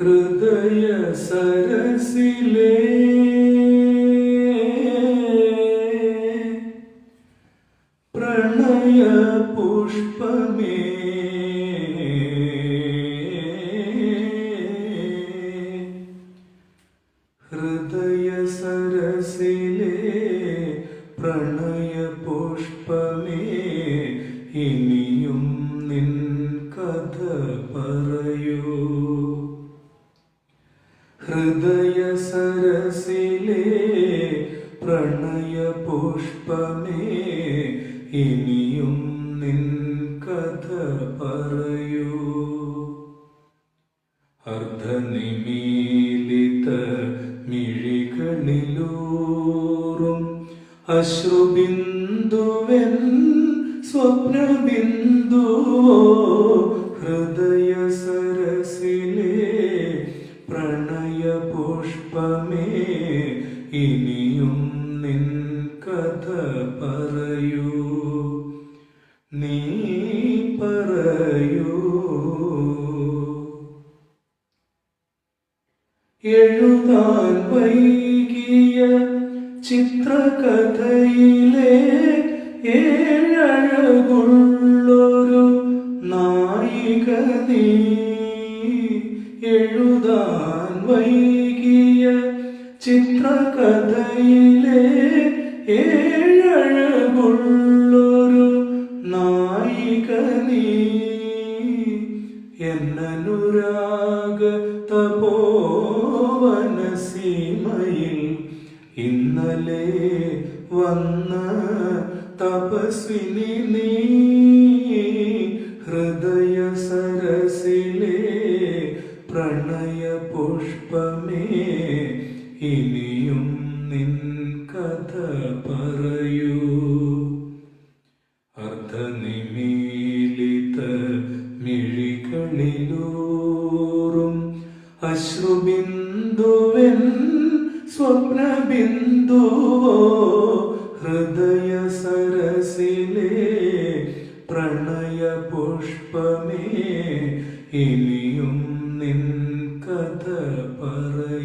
ഹൃദയ സരസിലേ. പ്രണയ പുഷ്പമേ. ഹൃദയ സരസിലേ പ്രണയ പുഷ്പമേ. ഇനിയും ഹൃദയ സരസിലേ പ്രണയ പുഷ്പമേ ഇനിയും നിൻ കഥ പറയൂ. അർദ്ധനിമീലിത മിഴികളിലൂറും അശ്രുബിന്ദുവൻ സ്വപ്നബിന്ദു ഹൃദയ ഇനിയും നിൻ കഥ പറയൂ. നീ പറയൂ. എഴുതാൻ വൈകിയ ചിത്രകഥയിലെ ഏഴഴകുള്ളൊരു നായിക നീ എഴുതാൻ വൈകിയ ചിത്രകഥയിലെ ഏഴഴകുള്ളൊരു നായിക നീ എന്നനുരാഗ തപോവന സീമയിൽ ഇന്നലെ വന്ന തപസ്വിനി നീ. ഹൃദയ സരസിലേ പ്രണയ പുഷ്പമേ ഇനിയും നിൻ കഥ പറയൂ. അർദ്ധനിമീലിത മിഴികളിലൂറും അശ്രുബിന്ദുവൻ സ്വപ്നബിന്ദുവോ ഹൃദയ സരസിലെ പ്രണയ പുഷ്പമേ ഇനിയും നിൻ കഥ പറയൂ.